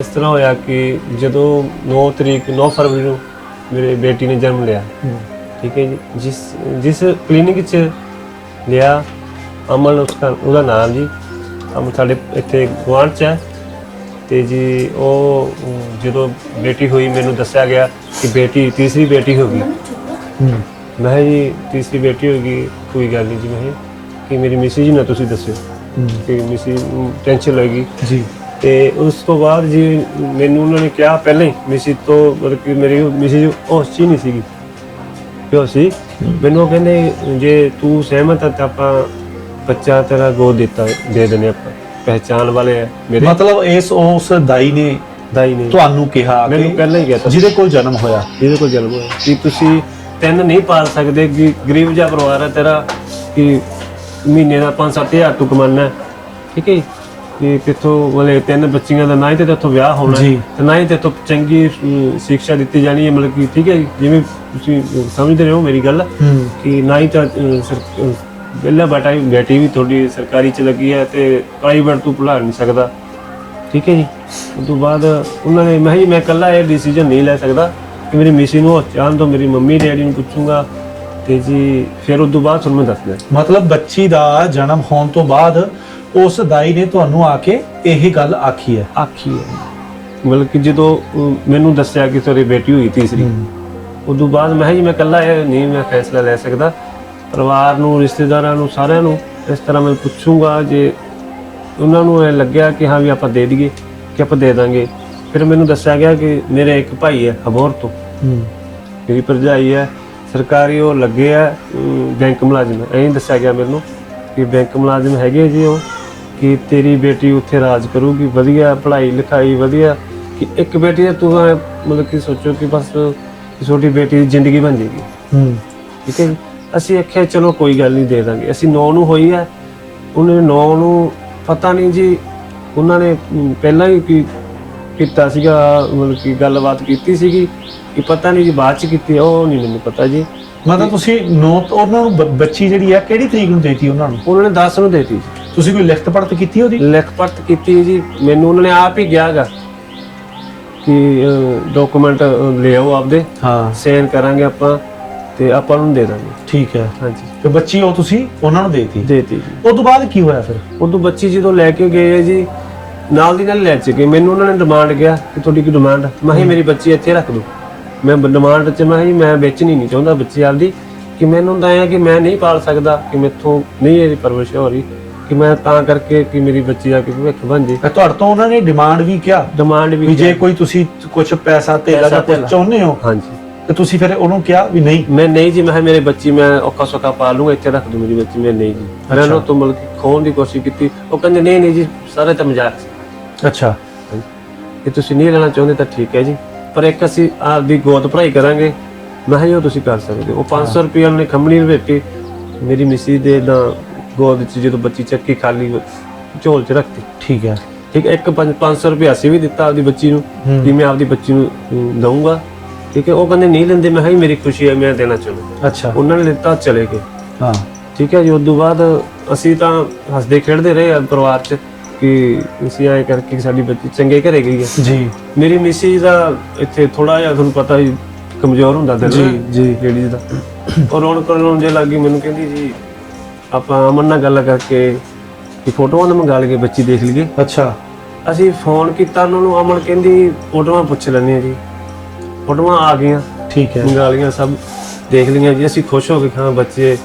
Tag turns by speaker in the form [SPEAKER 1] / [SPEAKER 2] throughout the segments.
[SPEAKER 1] ਇਸ ਤਰ੍ਹਾਂ ਹੋਇਆ ਕਿ ਜਦੋਂ 9 ਤਰੀਕ 9 ਫਰਵਰੀ ਨੂੰ ਮੇਰੇ ਬੇਟੀ ਨੇ ਜਨਮ ਲਿਆ। ਠੀਕ ਹੈ ਜੀ? ਜਿਸ ਜਿਸ ਕਲੀਨਿਕ 'ਚ ਲਿਆ ਅਮਨ ਉਸਦਾ ਉਹਦਾ ਨਾਮ ਜੀ ਅਮਨ ਸਾਡੇ ਇੱਥੇ ਗੁਆਂਢ 'ਚ ਹੈ। ਤੇ ਜੀ ਉਹ ਜਦੋਂ ਬੇਟੀ ਹੋਈ ਮੈਨੂੰ ਦੱਸਿਆ ਗਿਆ ਕਿ ਬੇਟੀ ਤੀਸਰੀ ਬੇਟੀ ਹੋ ਗਈ। ਮੈਂ ਕਿਹਾ ਜੀ ਤੀਸਰੀ ਬੇਟੀ ਹੋ ਗਈ ਕੋਈ ਗੱਲ ਨਹੀਂ ਜੀ ਮੈਂ ਕਿਹਾ ਕਿ ਮੇਰੀ ਮਿਸੀ ਜੀ ਨਾਲ ਤੁਸੀਂ ਦੱਸਿਓ। ਕਿ ਮਿਸੀ ਟੈਨਸ਼ਨ ਲੱਗੀ।
[SPEAKER 2] ਜੀ।
[SPEAKER 1] ਤੇ ਉਸ ਤੋਂ ਬਾਅਦ ਜੀ ਮੈਨੂੰ ਉਹਨਾਂ ਨੇ ਕਿਹਾ ਪਹਿਲਾਂ ਹੀ ਮਿਸੀ ਤੋਂ ਮਤਲਬ ਕਿ ਮੇਰੀ ਮਿਸੀ ਉਸ ਚ ਹੀ ਨਹੀਂ ਸੀਗੀ। ਕਿਉਂ ਸੀ? ਮੈਨੂੰ ਉਹ ਕਹਿੰਦੇ ਜੇ ਤੂੰ ਸਹਿਮਤ ਹੈ ਤਾਂ ਆਪਾਂ ਬੱਚਾ ਤੇਰਾ ਗੋਦ ਦਿੱਤਾ ਦੇ ਦਿੰਦੇ ਆਪਾਂ। ਪਹਿਚਾਨ ਵਾਲੇ ਆ ਮੇਰੇ।
[SPEAKER 2] ਮਤਲਬ ਇਸ ਉਸ ਦਾਈ ਨੇ
[SPEAKER 1] ਦਾਈ ਨੇ।
[SPEAKER 2] ਤੁਹਾਨੂੰ ਕਿਹਾ
[SPEAKER 1] ਮੈਨੂੰ
[SPEAKER 2] ਕਿ
[SPEAKER 1] ਪਹਿਲਾਂ ਹੀ ਕਿਹਾ
[SPEAKER 2] ਜਿਹਦੇ ਕੋਲ ਜਨਮ ਹੋਇਆ।
[SPEAKER 1] ਜਿਹਦੇ ਕੋਲ ਜਨਮ ਹੋਇਆ। ਕਿ ਤੁਸੀਂ ਤਿੰਨ ਨਹੀਂ ਪਾਲ ਸਕਦੇ ਕਿ ਗਰੀਬ ਜਿਹਾ ਪਰਿਵਾਰ ਹੈ ਤੇਰਾ ਕਿ ਮਹੀਨੇ ਦਾ 5-7 ਹਜ਼ਾਰ ਤੂੰ ਕਮਾਨਾ ਹੈ ਠੀਕ ਹੈ ਜੀ? ਕਿ ਕਿੱਥੋਂ ਵਾਲੇ ਤਿੰਨ ਬੱਚੀਆਂ ਦਾ ਨਾ ਹੀ ਤੇ ਤੇਥੋਂ ਵਿਆਹ ਹੋਣਾ ਹੈ। ਤੇ ਨਾ ਹੀ ਚੰਗੀ ਸਿੱਖਿਆ ਦਿੱਤੀ ਜਾਣੀ ਹੈ। ਮਤਲਬ ਕਿ ਠੀਕ ਹੈ ਜਿਵੇਂ ਤੁਸੀਂ ਸਮਝਦੇ ਰਹੇ ਹੋ ਮੇਰੀ ਗੱਲ।
[SPEAKER 2] ਹੂੰ।
[SPEAKER 1] ਕਿ ਨਾ ਹੀ ਤਾਂ ਵਿਹਲਾ ਬੇਟਾ ਬੇਟੀ ਵੀ ਤੁਹਾਡੀ ਸਰਕਾਰੀ ਚ ਲੱਗੀ ਹੈ ਤੇ ਪ੍ਰਾਈਵੇਟ ਤੂੰ ਪੜ੍ਹਾ ਨਹੀਂ ਸਕਦਾ। ਠੀਕ ਹੈ ਜੀ। ਉਸ ਤੋਂ ਬਾਅਦ ਉਹਨਾਂ ਨੇ ਮੈਂ ਜੀ ਮੈਂ ਇਕੱਲਾ ਇਹ ਡਿਸੀਜਨ ਨਹੀਂ ਲੈ ਸਕਦਾ ਕਿ ਮੇਰੀ ਮਿਸੀ ਨੂੰ ਚਾਹਨ ਤੋਂ ਮੇਰੀ ਮੰਮੀ ਡੈਡੀ ਨੂੰ ਪੁੱਛੂੰਗਾ। ਤੇ ਜੀ ਫਿਰ ਉਸ ਤੋਂ ਬਾਅਦ ਤੁਹਾਨੂੰ ਮੈਂ ਦੱਸਦਾ।
[SPEAKER 2] ਮਤਲਬ ਬੱਚੀ ਦਾ ਜਨਮ ਹੋਣ ਤੋਂ ਬਾਅਦ ਉਸ ਦਾਈ ਨੇ ਤੁਹਾਨੂੰ ਆ ਕੇ ਇਹ ਗੱਲ ਆਖੀ ਹੈ।
[SPEAKER 1] ਆਖੀ ਹੈ। ਮਤਲਬ ਕਿ ਜਦੋਂ ਮੈਨੂੰ ਦੱਸਿਆ ਕਿ ਤੁਹਾਡੀ ਬੇਟੀ ਹੋਈ ਤੀਸਰੀ ਤੋਂ ਬਾਅਦ ਮੈਂ ਕਿਹਾ ਜੀ ਮੈਂ ਇਕੱਲਾ ਇਹ ਨਹੀਂ ਮੈਂ ਫੈਸਲਾ ਲੈ ਸਕਦਾ। ਪਰਿਵਾਰ ਨੂੰ ਰਿਸ਼ਤੇਦਾਰਾਂ ਨੂੰ ਸਾਰਿਆਂ ਨੂੰ ਇਸ ਤਰ੍ਹਾਂ ਮੈਂ ਪੁੱਛੂੰਗਾ ਜੇ ਉਹਨਾਂ ਨੂੰ ਇਹ ਲੱਗਿਆ ਕਿ ਹਾਂ ਵੀ ਆਪਾਂ ਦੇ ਦਈਏ ਕਿ ਆਪਾਂ ਦੇ ਦਾਂਗੇ ਫਿਰ ਮੈਨੂੰ ਦੱਸਿਆ ਗਿਆ ਕਿ ਮੇਰੇ ਇੱਕ ਭਾਈ ਹੈ ਹਬੋਰ ਤੋਂ।
[SPEAKER 2] ਹੂੰ।
[SPEAKER 1] ਮੇਰੀ ਭਰਜਾਈ ਹੈ ਸਰਕਾਰੀ ਉਹ ਲੱਗੇ ਆ ਅਮ, ਬੈਂਕ ਮੁਲਾਜ਼ਮ। ਐਂ ਦੱਸਿਆ ਗਿਆ ਮੈਨੂੰ ਕਿ ਬੈਂਕ ਮੁਲਾਜ਼ਮ ਹੈਗੇ ਜੀ ਉਹ। ਕਿ ਤੇਰੀ ਬੇਟੀ ਉੱਥੇ ਰਾਜ ਕਰੂਗੀ। ਵਧੀਆ ਪੜ੍ਹਾਈ ਲਿਖਾਈ ਵਧੀਆ। ਕਿ ਇੱਕ ਬੇਟੀ ਹੈ ਤੂੰ ਐਂ ਮਤਲਬ ਕਿ ਸੋਚੋ ਕਿ ਬਸ ਕਿ ਛੋਟੀ ਬੇਟੀ ਦੀ ਜ਼ਿੰਦਗੀ ਬਣ ਜਾਏਗੀ
[SPEAKER 2] ਹੂੰ।
[SPEAKER 1] ਠੀਕ ਹੈ ਜੀ? ਅਸੀਂ ਆਖਿਆ ਚਲੋ ਕੋਈ ਗੱਲ ਨਹੀਂ ਦੇ ਦਾਂਗੇ। ਅਸੀਂ ਨੌ ਨੂੰ ਹੋਈ ਹੈ। ਉਹਨੇ ਨੌ ਨੂੰ ਪਤਾ ਨਹੀਂ ਜੀ ਉਹਨਾਂ ਨੇ ਅਮ, ਪਹਿਲਾਂ ਹੀ ਕੀ ਕੀਤਾ ਸੀਗਾ ਮਤਲਬ ਕਿ ਗੱਲਬਾਤ ਕੀਤੀ ਸੀਗੀ ਕਿ ਪਤਾ ਨਹੀਂ ਜੀ ਬਾਅਦ ਚ ਕੀਤੀ ਉਹ ਨਹੀਂ ਮੈਨੂੰ ਪਤਾ ਜੀ।
[SPEAKER 2] ਮਤਲਬ ਤੁਸੀਂ ਨੌ ਉਹਨਾਂ ਨੂੰ ਬ- ਬੱਚੀ ਜਿਹੜੀ ਹੈ ਕਿਹੜੀ ਤਰੀਕ ਨੂੰ ਦੇਤੀ ਉਹਨਾਂ ਨੂੰ?
[SPEAKER 1] ਉਹਨਾਂ ਨੇ 10 ਨੂੰ ਦੇਤੀ। ਜੀ
[SPEAKER 2] ਤੁਸੀਂ ਕੋਈ ਲਿਖਤ ਪੜਤ ਕੀਤੀ ਉਹਦੀ?
[SPEAKER 1] ਲਿਖ ਪੜਤ ਕੀਤੀ ਜੀ ਮੈਨੂੰ ਉਹਨਾਂ ਨੇ ਆਪ ਹੀ ਕਿਹਾਗਾ ਕਿ ਡਾਕੂਮੈਂਟ ਲੈ ਆਓ ਆਪਦੇ।
[SPEAKER 2] ਹਾਂ।
[SPEAKER 1] ਸਾਈਨ ਕਰਾਂਗੇ ਆਪਾਂ ਤੇ ਆਪਾਂ ਨੂੰ ਦੇ ਦਾਂਗੇ।
[SPEAKER 2] ਠੀਕ ਹੈ।
[SPEAKER 1] ਹਾਂਜੀ।
[SPEAKER 2] ਤੇ ਬੱਚੀ ਉਹ ਤੁਸੀਂ ਉਹਨਾਂ ਨੂੰ ਦੇਤੀ?
[SPEAKER 1] ਦੇਤੀ ਜੀ।
[SPEAKER 2] ਉਸ ਤੋਂ ਬਾਅਦ ਕੀ ਹੋਇਆ ਫਿਰ?
[SPEAKER 1] ਉਦੋਂ ਬੱਚੀ ਜਦੋਂ ਲੈ ਕੇ ਗਏ ਆ ਜੀ ਨਾਲ ਦੀ ਨਾਲ ਲੈ ਚੁੱਕੇ। ਮੈਨੂੰ ਉਹਨਾਂ ਨੇ ਡਿਮਾਂਡ ਗਿਆ ਕਿ ਤੁਹਾਡੀ ਕੀ ਡਿਮਾਂਡ ਮੈਂ ਕਿਹਾ ਮੇਰੀ ਬੱਚੀ ਇੱਥੇ ਰੱਖ ਦਿਓ। ਮੈਂ ਡਿਮਾਂਡ ਚ ਮੈਂ ਕਿਹਾ ਜੀ ਮੈਂ ਵੇਚਣੀ ਨਹੀਂ ਚਾਹੁੰਦਾ ਬੱਚੀ ਆਪਦੀ। ਕਿ ਮੈਨੂੰ ਤਾਂ ਆ ਕਿ ਮੈਂ ਨਹੀਂ ਪਾਲ ਸਕਦਾ ਕਿ ਮੈਥੋਂ ਨਹੀਂ ਇਹਦੀ ਪਰਵਰਿਸ਼ ਹੋ ਰਹੀ। ਕਿ ਮੈਂ ਤਾਂ ਕਰਕੇ ਕਿ ਮੇਰੀ ਬੱਚੀ ਦਾ ਕਿ ਭਵਿੱਖ ਬਣ ਜੇ।
[SPEAKER 2] ਤੁਹਾਡੇ ਤੋਂ ਉਹਨਾਂ ਨੇ ਡਿਮਾਂਡ ਵੀ ਕਿਹਾ
[SPEAKER 1] ਡਿਮਾਂਡ
[SPEAKER 2] ਵੀ
[SPEAKER 1] ਵੀ
[SPEAKER 2] ਜੇ ਕੋਈ ਤੁਸੀਂ ਕੁਝ ਪੈਸਾ ਤੇਲਾ
[SPEAKER 1] ਪੈਸਾ
[SPEAKER 2] ਦਾ
[SPEAKER 1] ਧੇਲਾ।
[SPEAKER 2] ਚਾਹੁੰਦੇ ਹੋ
[SPEAKER 1] ਹਾਂਜੀ।
[SPEAKER 2] ਤੇ ਤੁਸੀਂ ਫਿਰ ਉਹਨੂੰ ਕਿਹਾ ਵੀ ਨਹੀਂ।
[SPEAKER 1] ਮੈਂ ਨਹੀਂ ਜੀ ਮੈਂ ਕਿਹਾ ਮੇਰੇ ਬੱਚੀ ਮੈਂ ਔਖਾ ਸੌਖਾ ਪਾਲ ਲੂੰਗਾ ਇੱਥੇ ਰੱਖ ਦੂੰ ਮੇਰੀ ਬੱਚੀ ਮੈਂ ਨਹੀਂ ਜੀ। ਮੈਂ ਉਹਨਾਂ ਤੋਂ ਮਤਲਬ ਕਿ ਖੋਣ ਦੀ ਕੋਸ਼ਿਸ਼ ਕੀਤੀ। ਉਹ ਕਹਿੰਦੇ ਨਹੀਂ ਨਹੀਂ ਜੀ ਸਾਰੇ ਤਾਂ ਮਜ਼ਾਕ ਸੀ।
[SPEAKER 2] ਅੱਛਾ।
[SPEAKER 1] ਕਿ ਤੁਸੀਂ ਨਹੀਂ ਰਹਿਣਾ ਚਾਹੁੰਦੇ ਤਾਂ ਠੀਕ ਹੈ ਜੀ। ਪਰ ਇੱਕ ਅਸੀਂ ਆਪਦੀ ਗੋਦ ਭਰਾਈ ਕਰਾਂਗੇ। ਮੈਂ ਕਿਹਾ ਜੀ ਉਹ ਤੁਸੀਂ ਕਰ ਸਕਦੇ ਹੋ। ਉਹ 500 ਰੁਪਏ ਉਹਨੇ ਖੰਮਣੀ ਰਵੇਟੀ ਮੇਰੀ ਮਿਸੀ ਦੇ ਦਾ ਗੋਦ 'ਚ ਜਦੋਂ ਬੱਚੀ ਚੱਕੀ ਖਾਲੀ ਝੋਲ 'ਚ ਰੱਖਤੀ।
[SPEAKER 2] ਠੀਕ ਹੈ।
[SPEAKER 1] ਠੀਕ ਹੈ ਇੱਕ 500 ਰੁਪਏ ਅਸੀਂ ਵੀ ਦਿੱਤਾ ਆਪਦੀ ਬੱਚੀ ਨੂੰ
[SPEAKER 2] ਹੂੰ।
[SPEAKER 1] ਕਿ ਮੈਂ ਆਪਦੀ ਬੱਚੀ ਨੂੰ ਦਊਂਗਾ। ਠੀਕ ਹੈ ਉਹ ਕਹਿੰਦੇ ਨਹੀਂ ਲੈਂਦੇ ਮੈਂ ਜੀ ਮੇਰੀ ਖੁਸ਼ੀ ਹੈ ਮੈਂ ਦੇਣਾ ਚਾਹੁੰਦਾ।
[SPEAKER 2] ਅੱਛਾ।
[SPEAKER 1] ਉਹਨਾਂ ਨੇ ਦਿੱਤਾ ਚਲੇ ਗਏ।
[SPEAKER 2] ਹਾਂ।
[SPEAKER 1] ਠੀਕ ਹੈ ਜੀ ਉਸ ਤੋਂ ਬਾਅਦ ਅਸੀਂ ਤਾਂ ਹੱਸਦੇ ਖੇਡਦੇ ਰਹੇ ਆ ਪਰਿਵਾਰ 'ਚ ਕਿ ਅਸੀਂ ਆਏ ਕਰਕੇ ਸਾਡੀ ਬੱਚੀ ਚੰਗੇ ਘਰੇ ਗਈ ਹੈ।
[SPEAKER 2] ਜੀ।
[SPEAKER 1] ਮੇਰੀ ਮਿਸਿਸ ਦਾ ਇੱਥੇ ਥੋੜਾ ਜਿਹਾ ਤੁਹਾਨੂੰ ਪਤਾ ਹੀ ਕਮਜ਼ੋਰ ਹੁੰਦਾ ਦਿਲ
[SPEAKER 2] ਜੀ, ਜੀ।
[SPEAKER 1] ਲੇਡੀਜ਼ ਦਾ। ਉਹ ਰੌਣ ਕਰਨ ਜੇ ਲੱਗੀ ਮੈਨੂੰ ਕਹਿੰਦੀ ਜੀ ਆਪਾਂ ਅਮਨ ਨਾਲ ਗੱਲ ਕਰਕੇ ਕਿ ਫੋਟੋਆਂ ਨਾ ਮੰਗਾ ਲਈਏ ਬੱਚੀ ਦੇਖ ਲਈਏ।
[SPEAKER 2] ਅੱਛਾ।
[SPEAKER 1] ਅਸੀਂ ਫੋਨ ਕੀਤਾ ਉਹਨਾਂ ਨੂੰ ਅਮਨ ਕਹਿੰਦੀ ਫੋਟੋਆਂ ਪੁੱਛ ਲੈਂਦੇ ਆ ਜੀ। ਫੋਟੋਆਂ ਆ ਗਈਆਂ।
[SPEAKER 2] ਠੀਕ ਹੈ।
[SPEAKER 1] ਮੰਗਾ ਲਈਆਂ ਸਭ ਦੇਖ ਲਈਆਂ ਜੀ। ਅਸੀਂ ਖੁਸ਼ ਹੋ ਗਏ ਹਾਂ ਬੱਚੇ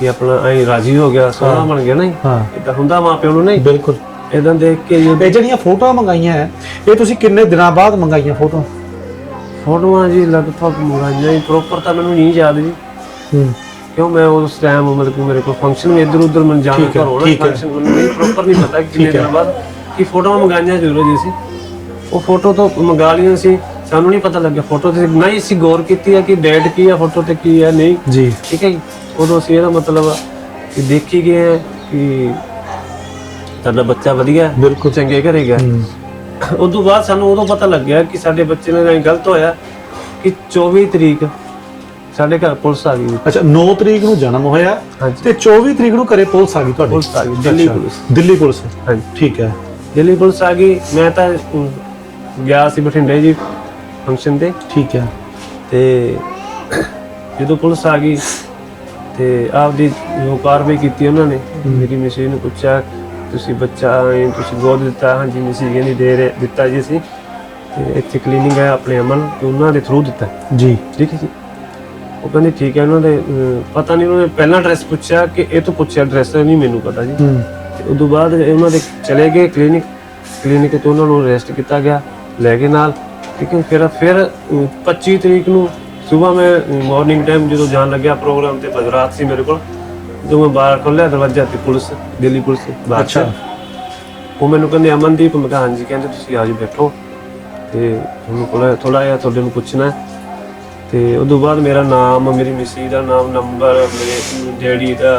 [SPEAKER 1] ਕਿ ਆਪਣਾ ਐਂ ਰਾਜੀ ਹੋ ਗਿਆ ਸੋਹਣਾ ਬਣ ਗਿਆ ਨਾ
[SPEAKER 2] ਹਾਂ।
[SPEAKER 1] ਇਦਾਂ ਹੁੰਦਾ ਮਾਂ ਪਿਓ ਨੂੰ ਨਹੀਂ?
[SPEAKER 2] ਬਿਲਕੁਲ।
[SPEAKER 1] ਇਦਾਂ ਦੇਖ ਕੇ ਜੀ
[SPEAKER 2] ਇਹ ਜਿਹੜੀਆਂ ਫੋਟੋਆਂ ਮੰਗਾਈਆਂ ਹੈ ਇਹ ਤੁਸੀਂ ਕਿੰਨੇ ਦਿਨਾਂ ਬਾਅਦ ਮੰਗਾਈਆਂ ਫੋਟੋ
[SPEAKER 1] ਫੋਟੋਆਂ ਜੀ ਲਗਭਗ ਮੰਗਾਈਆਂ ਪ੍ਰੋਪਰ ਤਾਂ ਮੈਨੂੰ ਨਹੀਂ ਯਾਦ ਜੀ।
[SPEAKER 2] ਹੂੰ।
[SPEAKER 1] ਕਿਉਂ ਮੈਂ ਉਸ ਟਾਈਮ ਮਤਲਬ ਕਿ ਮੇਰੇ ਕੋਲ ਫੰਕਸ਼ਨ ਵੀ ਇੱਧਰ ਉੱਧਰ ਮੈਨੂੰ ਜਾਣਾ
[SPEAKER 2] ਠੀਕ ਹੈ,
[SPEAKER 1] ਘਰੋਂ ਨਾ
[SPEAKER 2] ਠੀਕ ਹੈ।
[SPEAKER 1] ਫੰਕਸ਼ਨ ਮੈਨੂੰ ਨਹੀਂ ਪ੍ਰੋਪਰ ਨਹੀਂ ਪਤਾ ਕਿ ਕਿੰਨੇ। ਦਿਨਾਂ ਬਾਅਦ ਕਿ ਫੋਟੋਆਂ ਮੰਗਾਈਆਂ ਜ਼ਰੂਰ ਜੀ ਸੀ ਉਹ ਫੋਟੋ ਤੋਂ ਮੰਗਾ ਲਈਆਂ ਸੀ ਸਾਨੂੰ ਨਹੀਂ ਪਤਾ ਲੱਗਿਆ ਫੋਟੋ ਤੇ। ਨਹੀਂ ਅਸੀਂ ਗੌਰ ਕੀਤੀ ਹੈ ਕਿ ਡੇਟ ਕੀ ਹੈ ਫੋਟੋ ਤੇ ਕੀ ਹੈ ਨਹੀਂ।
[SPEAKER 2] ਜੀ।
[SPEAKER 1] ਠੀਕ ਹੈ ਜੀ। ਉਦੋਂ ਅਸੀਂ ਇਹਦਾ ਮਤਲਬ ਕਿ ਦੇਖੀ ਗਏ ਹੈ ਕਿ ਸਾਡਾ ਬੱਚਾ ਵਧੀਆ ਹੈ,
[SPEAKER 2] ਬਿਲਕੁਲ।
[SPEAKER 1] ਚੰਗੇ ਘਰੇ ਗਿਆ।
[SPEAKER 2] ਹੂੰ।
[SPEAKER 1] ਤੋਂ ਬਾਅਦ ਸਾਨੂੰ ਉਦੋਂ ਪਤਾ ਲੱਗਿਆ ਕਿ ਸਾਡੇ ਬੱਚੇ ਨਾਲ ਗਲਤ ਹੋਇਆ ਕਿ 24 ਤਰੀਕ ਸਾਡੇ ਘਰ ਪੁਲਿਸ ਆ ਗਈ।
[SPEAKER 2] ਅੱਛਾ 9 ਤਰੀਕ ਨੂੰ ਜਨਮ ਹੋਇਆ
[SPEAKER 1] ਹਾਂਜੀ।
[SPEAKER 2] ਤੇ 24 ਤਰੀਕ ਨੂੰ ਘਰੇ ਪੁਲਿਸ ਆ ਗਈ ਤੁਹਾਡੀ?
[SPEAKER 1] ਪੁਲਿਸ ਆ ਗਈ। ਦਿੱਲੀ
[SPEAKER 2] ਅੱਛਾ,
[SPEAKER 1] ਪੁਲਿਸ।
[SPEAKER 2] ਦਿੱਲੀ ਪੁਲਿਸ।
[SPEAKER 1] ਹਾਂਜੀ।
[SPEAKER 2] ਠੀਕ ਹੈ।
[SPEAKER 1] ਦਿੱਲੀ ਪੁਲਿਸ ਆ ਗਈ। ਮੈਂ ਤਾਂ ਅਮ, ਗਿਆ ਸੀ ਬਠਿੰਡੇ ਜੀ ਫੰਕਸ਼ਨ ਤੇ।
[SPEAKER 2] ਠੀਕ ਹੈ।
[SPEAKER 1] ਤੇ ਜਦੋਂ ਪੁਲਿਸ ਆ ਗਈ ਤੇ ਆਪਦੀ ਜੋ ਕਾਰਵਾਈ ਕੀਤੀ ਉਹਨਾਂ ਨੇ ਮੇਰੀ ਮਿਸੀ ਨੂੰ ਪੁੱਛਿਆ ਤੁਸੀਂ ਬੱਚਾ ਐਂ ਤੁਸੀਂ ਗੋਦ ਦਿੱਤਾ? ਹਾਂਜੀ ਮਿਸੀ ਕਹਿੰਦੀ ਦੇ ਰਹੇ ਦਿੱਤਾ ਜੀ ਅਸੀਂ। ਤੇ ਇੱਥੇ ਕਲੀਨਿੰਗ ਹੈ ਆਪਣੇ ਅਮਨ ਤੇ ਉਹਨਾਂ ਦੇ ਥਰੂ ਦਿੱਤਾ।
[SPEAKER 2] ਜੀ।
[SPEAKER 1] ਠੀਕ ਹੈ ਜੀ। ਉਹ ਕਹਿੰਦੇ ਠੀਕ ਹੈ ਉਹਨਾਂ ਦੇ ਪਤਾ ਨਹੀਂ ਉਹਨਾਂ ਨੇ ਪਹਿਲਾਂ ਐਡਰੈਸ ਪੁੱਛਿਆ ਕਿ ਇਹ ਤੋਂ ਪੁੱਛਿਆ ਐਡਰੈਸ ਨਹੀਂ ਮੈਨੂੰ ਪਤਾ ਜੀ।
[SPEAKER 2] ਹੂੰ।
[SPEAKER 1] ਤੇ ਉਦੋਂ ਬਾਅਦ ਉਹਨਾਂ ਦੇ ਚਲੇ ਗਏ ਕਲੀਨਿਕ ਕਲੀਨਿਕ ਤੋਂ ਉਹਨਾਂ ਨੂੰ ਅਰੈਸਟ ਕੀਤਾ ਗਿਆ ਲੈ ਕੇ ਨਾਲ। ਠੀਕ ਹੈ ਫਿਰ ਫਿਰ ਅਹ, 25 ਤਰੀਕ ਨੂੰ ਸਵੇਰ ਮੈਂ ਮਾਰਨਿੰਗ ਟਾਈਮ ਜਦੋਂ ਜਾਣ ਲੱਗਿਆ ਪ੍ਰੋਗਰਾਮ ਤੇ ਬਜਰਾਤ ਸੀ ਮੇਰੇ ਕੋਲ ਜਦੋਂ ਮੈਂ ਬਾਹਰ ਖੋਲ੍ਹਿਆ ਦਰਵਾਜ਼ਾ ਤੇ ਪੁਲਿਸ ਦਿੱਲੀ ਪੁਲਿਸ ਬਾਹਰ ਸੀ।
[SPEAKER 2] ਅੱਛਾ।
[SPEAKER 1] ਉਹ ਮੈਨੂੰ ਕਹਿੰਦੇ ਅਮਨਦੀਪ ਮੈਂ ਕਿਹਾ ਹਾਂਜੀ ਕਹਿੰਦੇ ਤੁਸੀਂ ਆ ਜਾਓ ਬੈਠੋ। ਤੇ ਤੁਹਾਨੂੰ ਕੋਲ ਥੋੜਾ ਜਿਹਾ ਤੁਹਾਡੇ ਨੂੰ ਪੁੱਛਣਾ ਹੈ। ਤੇ ਉਦੋਂ ਬਾਅਦ ਮੇਰਾ ਨਾਮ ਮੇਰੀ ਮਿਸੀ ਦਾ ਨਾਮ ਨੰਬਰ ਮੇਰੇ ਡੈਡੀ ਦਾ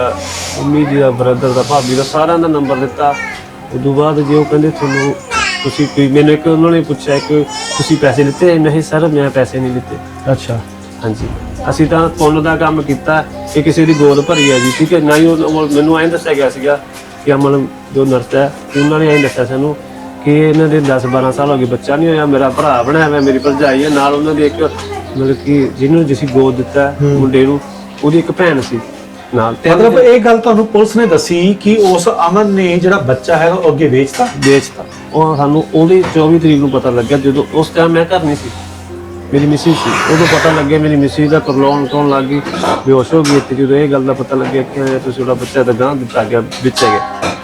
[SPEAKER 1] ਮੰਮੀ ਜੀ ਦਾ ਬ੍ਰਦਰ ਦਾ ਭਾਬੀ ਦਾ ਸਾਰਿਆਂ ਦਾ ਨੰਬਰ ਦਿੱਤਾ। ਉਦੋਂ ਬਾਅਦ ਜੇ ਉਹ ਕਹਿੰਦੇ ਤੁਹਾਨੂੰ ਤੁਸੀਂ ਕੋਈ ਮੈਨੂੰ ਇੱਕ ਉਹਨਾਂ ਨੇ ਪੁੱਛਿਆ ਕਿ ਤੁਸੀਂ ਪੈਸੇ ਲਿੱਤੇ? ਨਹੀਂ ਸਰ ਮੈਂ ਪੈਸੇ ਨਹੀਂ ਲਿੱਤੇ।
[SPEAKER 2] ਅੱਛਾ।
[SPEAKER 1] ਹਾਂਜੀ। ਅਸੀਂ ਤਾਂ ਪੁੰਨ ਦਾ ਕੰਮ ਕੀਤਾ ਕਿ ਕਿਸੇ ਦੀ ਗੋਦ ਭਰੀ ਹੈ ਜੀ ਠੀਕ ਹੈ? ਨਾ ਹੀ ਉਹ ਉਹ ਮੈਨੂੰ ਐਂ ਦੱਸਿਆ ਗਿਆ ਸੀਗਾ ਕਿ ਅਮਨ ਜੋ ਨਰਸ ਹੈ ਉਹਨਾਂ ਨੇ ਐਂ ਦੱਸਿਆ ਸਾਨੂੰ ਕਿ ਇਹਨਾਂ ਦੇ 10 12 ਸਾਲ ਹੋ ਗਏ ਬੱਚਾ ਨਹੀਂ ਹੋਇਆ ਮੇਰਾ ਭਰਾ ਬਣਿਆ ਹੋਇਆ ਮੇਰੀ ਭਰਜਾਈ ਹੈ ਨਾਲ ਉਹਨਾਂ ਦੀ ਇੱਕ ਮਤਲਬ ਕਿ ਜਿਹਨੂੰ ਜਿਸੀ ਗੋਦ ਦਿੱਤਾ ਮੁੰਡੇ ਨੂੰ ਉਹਦੀ ਇੱਕ ਭੈਣ ਸੀ ਨਾਲ ਤੇ
[SPEAKER 2] ਮਤਲਬ ਇਹ ਗੱਲ ਤੁਹਾਨੂੰ ਪੁਲਿਸ ਨੇ ਦੱਸੀ ਕਿ ਉਸ ਅਮਨ ਨੇ ਜਿਹੜਾ ਬੱਚਾ ਹੈ ਉਹ ਅੱਗੇ ਵੇਚਤਾ?
[SPEAKER 1] ਵੇਚਤਾ। ਉਹ ਸਾਨੂੰ ਉਹਦੀ 24 ਤਰੀਕ ਨੂੰ ਪਤਾ ਲੱਗਿਆ ਜਦੋਂ ਉਸ ਟਾਈਮ ਮੈਂ ਘਰ ਨਹੀਂ ਸੀ। ਮੇਰੀ ਮਿਸਿਸ ਸੀ। ਉਦੋਂ ਪਤਾ ਲੱਗਿਆ ਮੇਰੀ ਮਿਸਿਸ ਦਾ ਕਰਲੋਨ ਤੋਂ ਲੱਗ ਗਈ ਬੇਹੋਸ਼ ਹੋ ਗਈ ਇੱਥੇ। ਜਦੋਂ ਇਹ ਗੱਲ ਦਾ ਪਤਾ ਲੱਗਿਆ ਕਿ ਤੁਸੀਂ ਉਹਦਾ ਬੱਚਾ ਤਾਂ ਗਾਂ ਦਿੱਤਾ ਗਿਆ ਵਿੱਚ ਗਿਆ।